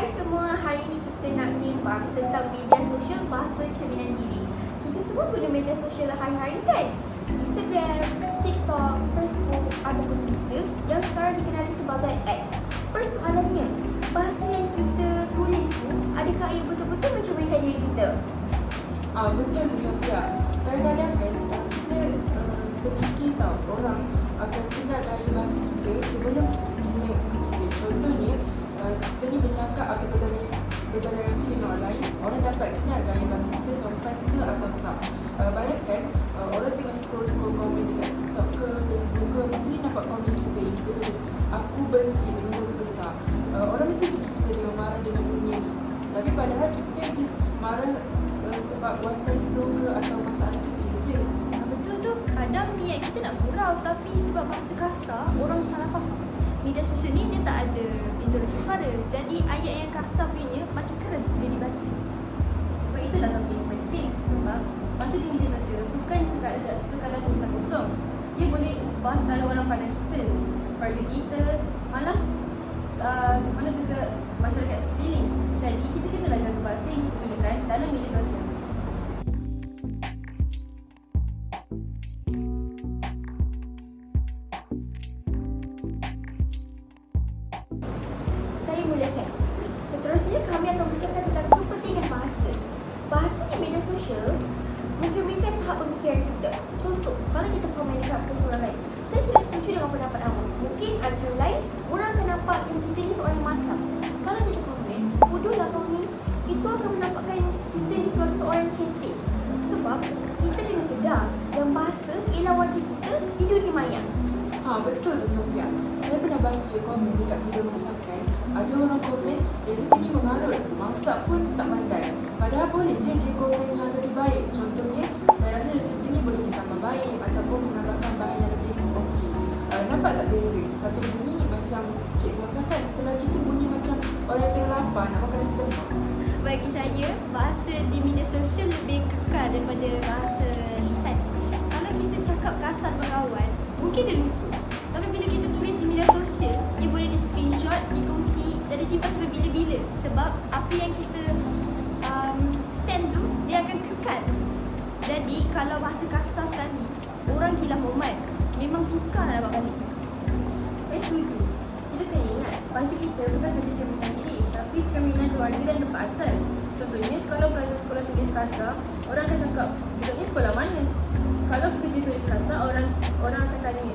Hai semua, hari ini kita nak sembang tentang media sosial bahasa cerminan diri. Kita semua guna media sosial hari-hari kan? Instagram, TikTok, Facebook ataupun Twitter yang sekarang dikenali sebagai X. Persoalannya, bahasa yang kita tulis tu adakah ia betul-betul mencerminkan diri kita? Ah betul tu Sofia. Kadang-kadang kan uh, kita uh, terfikir tau orang akan kenal gaya bahasa kita sebelum kita tunjuk kita. Contohnya uh, kita ni bercakap atau bertoleransi, bertoleransi dengan orang lain, orang dapat kenal gaya bahasa kita sopan ke atau tak. Uh, bayangkan uh, orang tengah scroll-scroll komen dekat TikTok ke Facebook ke, dia nampak komen kita yang kita tulis aku benci dengan huruf besar. Uh, orang mesti fikir kita tengah marah dengan bunyi ni. Tapi padahal kita just marah uh, sebab wifi slow ke atau masalah kecil je. Ah, Betul tu, kadang niat kita nak gurau tapi sebab bahasa kasar, orang salah faham. Media sosial ni dia tak ada intonasi suara. Jadi ayat yang kasar punya makin keras bila dibaca. Sebab itulah topik yang penting. Sebab masa di media sosial bukan sekadar, sekadar tulisan kosong. Dia boleh ubah cara orang pandang kita. Keluarga kita, malah uh, mana juga masyarakat sekeliling. Jadi kita kenalah jaga bahasa yang kita gunakan dalam media sosial kami akan bercakap tentang kepentingan bahasa. Bahasa di media sosial mencerminkan tahap pemikiran kita. Contoh, kalau kita komen dekat post orang lain, saya tidak setuju dengan pendapat awak. Mungkin ada cara lain, orang akan nampak yang kita ni seorang matang. Kalau kita komen, bodohlah kau ni, itu akan menampakkan kita ni sebagai seorang yang cantik. Sebab kita kena sedar yang bahasa ialah wajib kita di dunia maya. Ha betul tu Sofia. Saya pernah baca komen dekat video masakan. Ada orang komen resipi ni mengarut. Masak pun tak pandai. Padahal boleh je dia komen yang lebih baik. Contohnya, saya rasa resipi ni boleh ditambah baik ataupun menambahkan bahan yang lebih okey. Uh, nampak tak beza? Satu bunyi macam cikgu masakan. Setelah itu bunyi macam orang yang tengah lapar nak makan nasi lemak. Bagi saya, bahasa di media sosial lebih kekal daripada bahasa lisan. Kalau kita cakap kasar dengan kawan, mungkin dia lupa. Kalau bahasa kasar sekali, orang hilang momen. Memang sukar nak dapat balik. Saya setuju Kita kena ingat bahasa kita bukan sahaja cerminan diri Tapi cerminan keluarga dan tempat asal Contohnya, kalau pelajar sekolah tulis kasar Orang akan cakap, budak ni sekolah mana? Kalau pekerja tulis kasar, orang orang akan tanya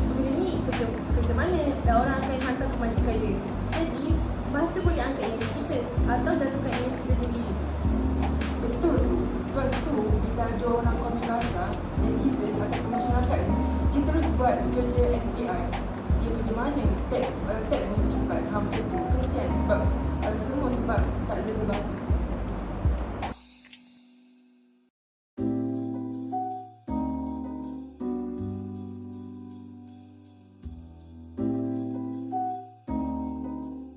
Pekerja ni kerja, kerja mana? Dan orang akan hantar ke majikan dia Jadi, bahasa boleh angkat imej kita Atau jatuhkan imej kita sendiri. Sebab tu bila ada orang komen kasar, netizen ataupun masyarakat ni, dia terus buat kerja FBI. Dia kerja mana? Tag, uh, tag pun secepat. Ha macam tu. Kesian sebab uh, semua sebab tak jaga bahasa.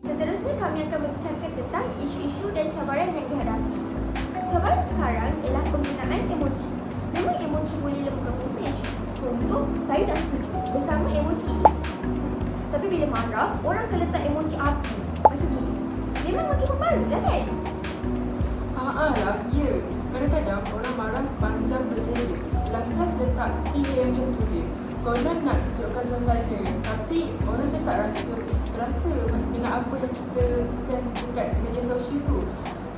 Seterusnya kami akan bercakap tentang isu-isu dan cabaran yang dihadapi. Cabaran sekarang ialah penggunaan emoji. Memang emoji boleh lemahkan mesej. Contoh, saya tak setuju bersama emoji ini. Tapi bila marah, orang akan letak emoji api. Macam tu. Memang makin membaru lah kan? Ha lah, ya. Kadang-kadang orang marah panjang berjaya. Last-last letak PA macam tu je. Konon nak sejukkan suasana. Tapi orang tu tak rasa terasa dengan apa yang kita send dekat media sosial tu.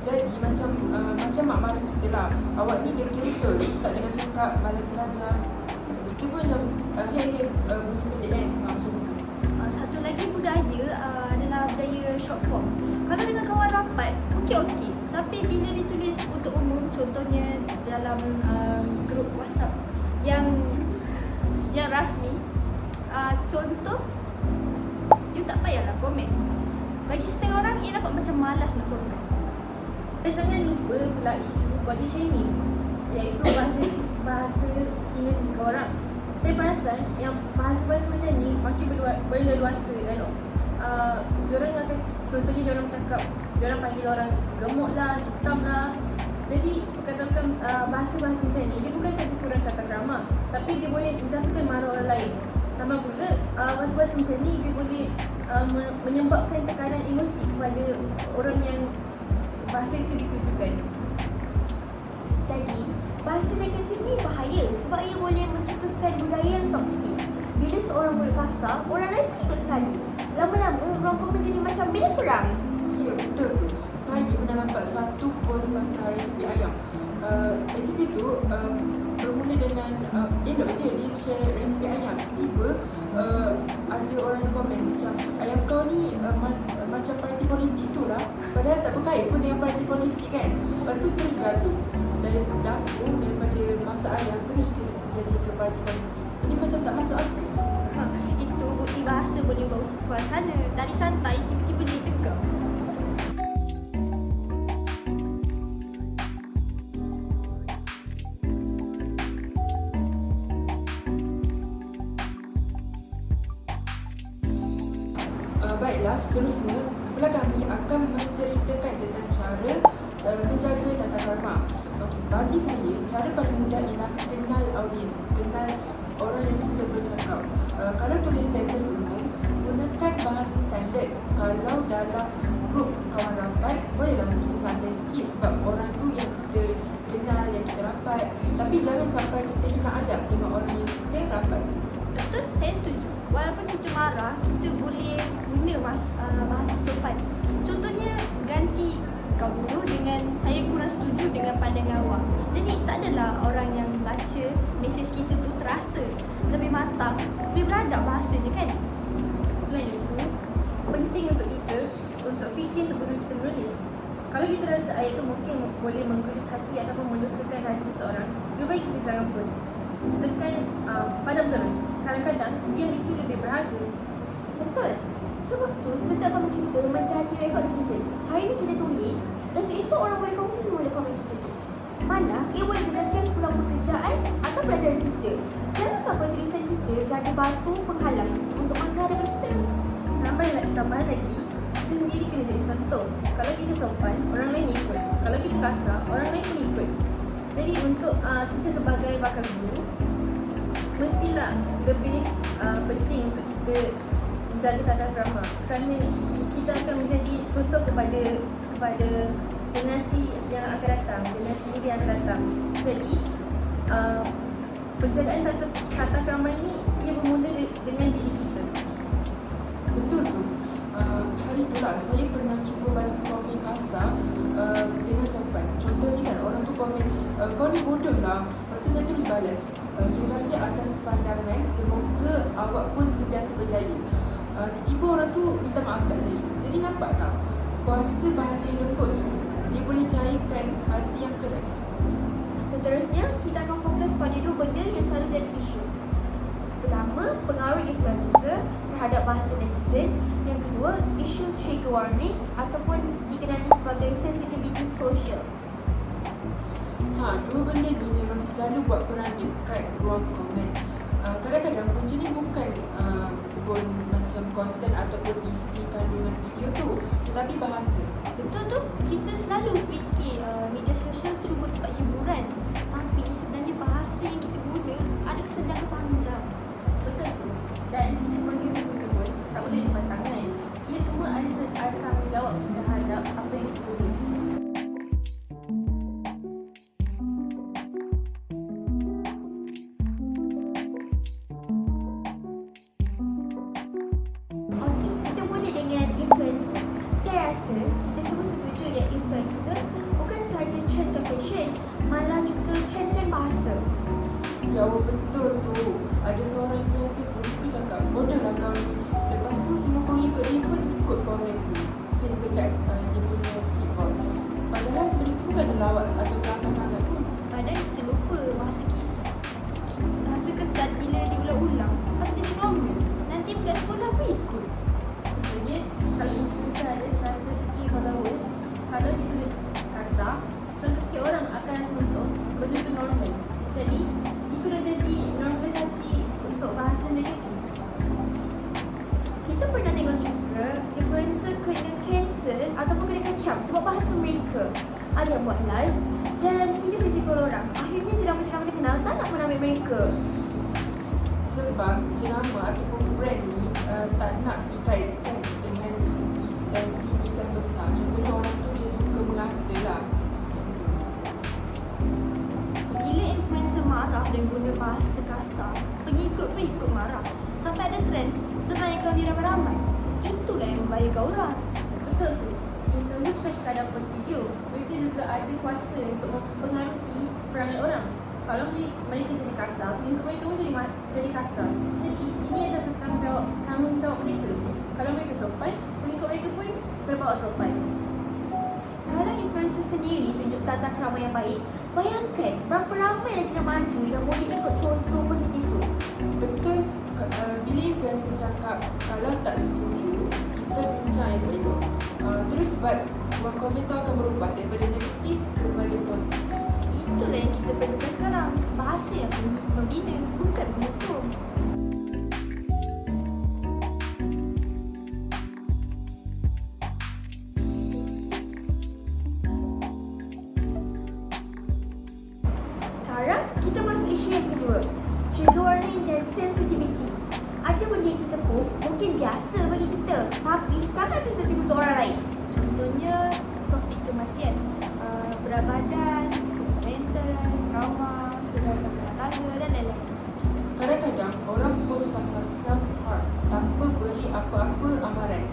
Jadi macam uh, macam mak marah kita lah. Awak ni dengki betul. Tak dengar cakap, malas belajar. Kita pun macam uh, hey hey uh, bunyi pelik kan. Ha, macam tu. Uh, satu lagi budaya uh, adalah budaya short form. Kalau dengan kawan rapat, okey-okey. Tapi bila ditulis untuk umum, contohnya dalam uh, grup WhatsApp yang yang rasmi, uh, contoh, you tak payahlah komen. Bagi setengah orang, ia dapat macam malas nak komen. Dan jangan lupa pula isu body shaming Iaitu bahasa bahasa hina fizikal orang. Saya perasan yang bahasa-bahasa macam ni makin berlua- berleluasa dan uh, Diorang akan, contohnya diorang cakap Diorang panggil orang gemuk lah, hitam lah. Jadi katakan uh, bahasa-bahasa macam ni Dia bukan saja kurang tata krama Tapi dia boleh menjatuhkan marah orang lain. Tambah pula uh, bahasa-bahasa macam ni dia boleh uh, me- menyebabkan tekanan emosi kepada orang yang bahasa itu ditujukan. Jadi, bahasa negatif ni bahaya sebab ia boleh mencetuskan budaya yang toksik. Bila seorang mulut kasar, orang lain pun ikut sekali. Lama-lama, orang komen jadi macam bila perang. Ya betul tu. Saya pernah nampak satu post pasal resipi ayam. Uh, resipi tu bermula dengan uh, elok je dia share resipi ayam. Tiba-tiba uh, ada orang yang komen macam ayam kau ni uh, ma- uh, macam parti politik tu lah. Padahal tak berkait pun dengan parti politik kan. Lepas tu terus gaduh. Dari dapur daripada masak ayam terus dia jadi ke parti politik. Jadi macam tak masuk akal. Ha, itu bukti bahasa boleh bawa suasana. Dari santai, tiba-tiba baiklah, seterusnya pula kami akan menceritakan tentang cara uh, menjaga tata krama. Okey, bagi saya cara paling mudah ialah kenal audiens, kenal orang yang kita bercakap. Uh, kalau tulis status umum, gunakan bahasa standard. Kalau dalam grup kawan rapat, bolehlah kita santai sikit sebab orang tu yang kita kenal, yang kita rapat. Tapi jangan sampai kita hilang adab dengan orang yang kita rapat Walaupun kita marah, kita boleh guna bahasa, uh, bahasa sopan. Contohnya, ganti kau dulu dengan saya kurang setuju dengan pandangan awak. Jadi tak adalah orang yang baca mesej kita tu terasa lebih matang, lebih beradab bahasanya kan? Selain itu, penting untuk kita untuk fikir sebelum kita menulis. Kalau kita rasa ayat itu mungkin boleh menggulis hati ataupun melukakan hati seorang, lebih baik kita jangan post. Tekan uh, padam terus. Kadang-kadang diam itu lebih berharga. Betul. Sebab tu setiap komen kita menjadi rekod digital. Hari ni kita tulis, esok-esok orang boleh kongsi semua boleh komen kita. Mana ia boleh menjelaskan peluang pekerjaan atau pelajaran kita. Jangan sampai tulisan kita jadi batu penghalang untuk masa hadapan kita. Tambah tambahan lagi, kita sendiri kena jadi contoh. Kalau kita sopan, orang lain ikut. Kalau kita kasar, orang lain pun ikut. Jadi untuk uh, kita sebagai bakal guru, mestilah lebih uh, penting untuk kita menjaga tata krama kerana kita akan menjadi contoh kepada kepada generasi yang akan datang, generasi muda yang akan datang. Jadi uh, penjagaan tata, tata krama ini ia bermula de- dengan diri kita. Betul tu. Uh, hari tu lah saya pernah kau ni bodoh lah. Lepas tu saya terus balas. Uh, terima kasih atas pandangan. Semoga awak pun sentiasa berjaya. Uh, tiba-tiba orang tu minta maaf kat saya. Jadi nampak tak? Kuasa bahasa yang lembut tu, dia boleh cairkan hati yang keras. Seterusnya, kita akan fokus pada dua benda yang selalu jadi isu. Pertama, pengaruh influencer terhadap bahasa netizen. Yang kedua, isu trigger warning ataupun dikenali sebagai sensitivity social. Ha, dua benda ni memang selalu buat peran dekat ruang komen. Uh, kadang-kadang punca ni bukan uh, pun macam konten ataupun isi kandungan video tu, tetapi bahasa. Betul tu, kita selalu fikir uh, media sosial cuba tempat hiburan. Tapi sebenarnya bahasa yang kita guna ada kesan jangka panjang. Betul tu. Dan kita sebagai guru pun tak boleh lepas tangan. Kita semua ada, ada tanggungjawab kecam sebab bahasa mereka. Ada yang buat live dan ini risiko orang. Akhirnya jenama-jenama dia kenal tak nak pun ambil mereka. Sebab jenama ataupun brand nak dikaitkan dengan is- uh, si lidah besar. Contohnya orang tu dia suka mengata lah. Bila influencer marah dan guna bahasa kasar, pengikut pun ikut marah. Sampai ada trend serang yang kau ramai-ramai. Itulah yang membahayakan orang. Betul tu. Influencer bukan sekadar post video. Mereka juga ada kuasa untuk mempengaruhi perangai orang. Kalau mereka, jadi kasar, pengikut mereka pun jadi, jadi kasar. Jadi ini adalah satu tanggungjawab, tanggungjawab mereka. Kalau mereka sopan, pengikut mereka pun terbawa sopan. Kalau influencer sendiri tunjuk tata kerama yang baik, bayangkan berapa ramai lagi nak maju yang boleh ikut contoh positif tu. Betul uh, bila influencer cakap kalau tak Buat komen tu akan berubah daripada negatif kepada positif. Itulah yang kita perlukan sekarang. Bahasa yang membina, bukan mengutuk. Sekarang kita masuk isu yang kedua. Trigger warning dan sensitivity. Ada benda yang kita post mungkin biasa bagi kita tapi sangat sensitif untuk orang lain. Contohnya topik kematian, uh, berat badan, mental, trauma, kegagalan rumah tangga dan lain-lain. Kadang-kadang orang post pasal self harm tanpa beri apa-apa amaran.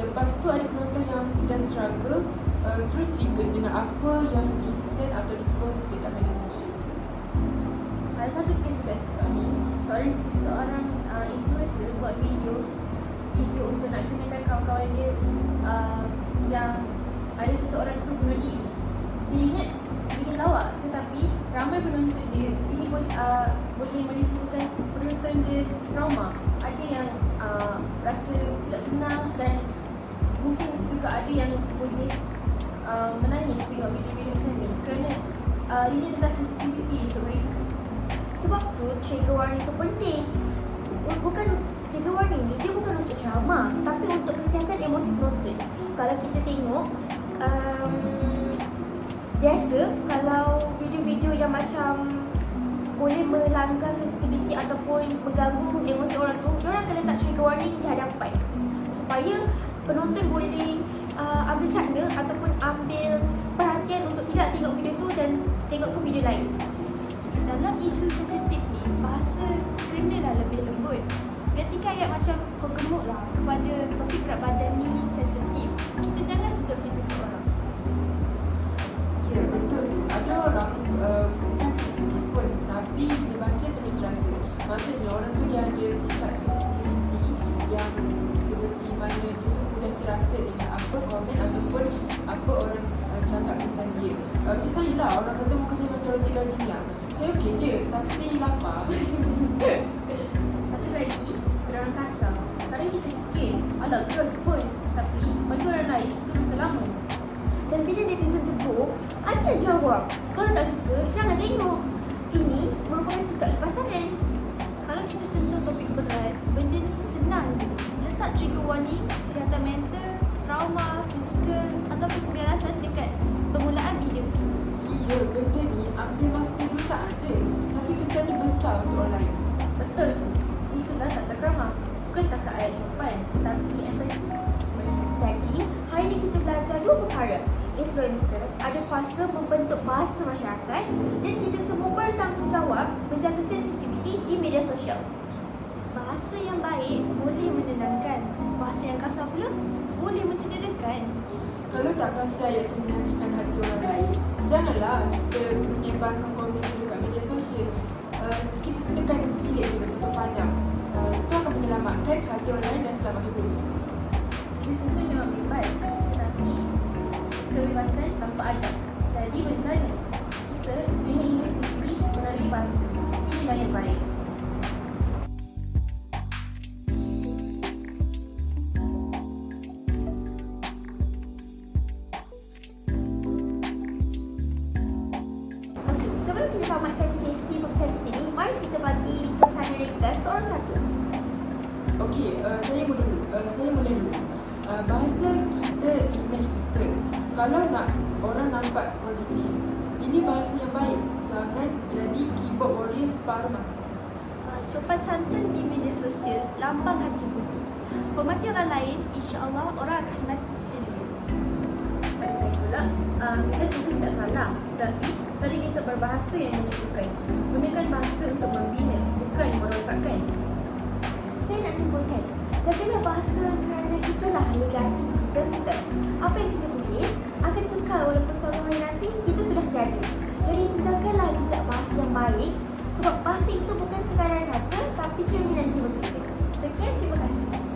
Lepas tu ada penonton yang sedang struggle uh, terus trigger dengan apa yang di send atau di post dekat media sosial. Ada satu kes kat TikTok ni, seorang seorang uh, influencer buat video video untuk nak kenakan kawan-kawan dia uh, yang ada seseorang tu bunuh diri. Dia ingat dia lawak tetapi ramai penonton dia ini boleh uh, boleh merisikokan penonton dia trauma. Ada yang uh, rasa tidak senang dan mungkin juga ada yang boleh uh, menangis tengok video-video macam ni kerana uh, ini adalah sensitivity untuk mereka. Sebab tu trigger warning tu penting. Kalau kita tengok um, biasa kalau video-video yang macam boleh melanggar sensitivity ataupun mengganggu emosi orang tu, orang akan letak trigger warning di hadapan supaya penonton boleh uh, ambil cakna ataupun ambil perhatian untuk tidak tengok video tu dan tengok ke video lain. Dalam isu sensitif ni, bahasa kenalah lebih lembut. Ketika ayat macam kau gemuk lah kepada topik berat badan ni sensitif, kita jangan sentuh fizikal orang. Ya betul tu. Ada orang uh, bukan sensitif pun tapi bila baca terus terasa. Maksudnya orang tu dia ada sifat sensitivity yang seperti mana dia tu mudah terasa dengan apa komen ataupun apa orang uh, cakap tentang dia. Uh, macam saya lah, orang kata muka saya macam roti gardenia. Saya okey je tapi lapar. jawab, kalau tak suka, jangan tengok. Ini merupakan sikap pasangan. Kalau kita sentuh topik berat, benda ni senang je. Letak trigger warning, kesihatan mental, trauma, fizikal ataupun keganasan dekat permulaan video tersebut. Iya, benda ni ambil masa dulu tak aja. Tapi kesannya besar untuk orang lain. Betul tu. Itulah tata krama. Bukan setakat ayat sopan, tapi empati. Jadi, hari ini kita belajar dua perkara. Influencer ada kuasa membentuk bahasa masyarakat dan kita semua bertanggungjawab menjaga sensitiviti di media sosial. Bahasa yang baik boleh menenangkan. Bahasa yang kasar pula boleh mencederakan. Kalau tak pasti ayat tu menyakitkan hati orang lain, janganlah kita menyebarkan bahasa kita, image kita. Kalau nak orang nampak positif, pilih bahasa yang baik. Jangan jadi keyboard warrior separuh masa. Uh, sopan santun di media sosial, lambang hati budi. Hormati orang lain, insya-Allah orang akan hormati kita juga. Pada saya pula, uh, media sosial tidak salah. Tapi, sering kita berbahasa yang menentukan. Gunakan bahasa untuk membina, bukan merosakkan. Saya nak simpulkan, jagalah bahasa kerana kerana itulah legasi digital kita. Apa yang kita tulis akan kekal walaupun suatu hari nanti kita sudah tiada. Jadi tinggalkanlah jejak bahasa yang baik sebab bahasa itu bukan sekadar kata tapi cerminan jiwa kita. Sekian, terima kasih.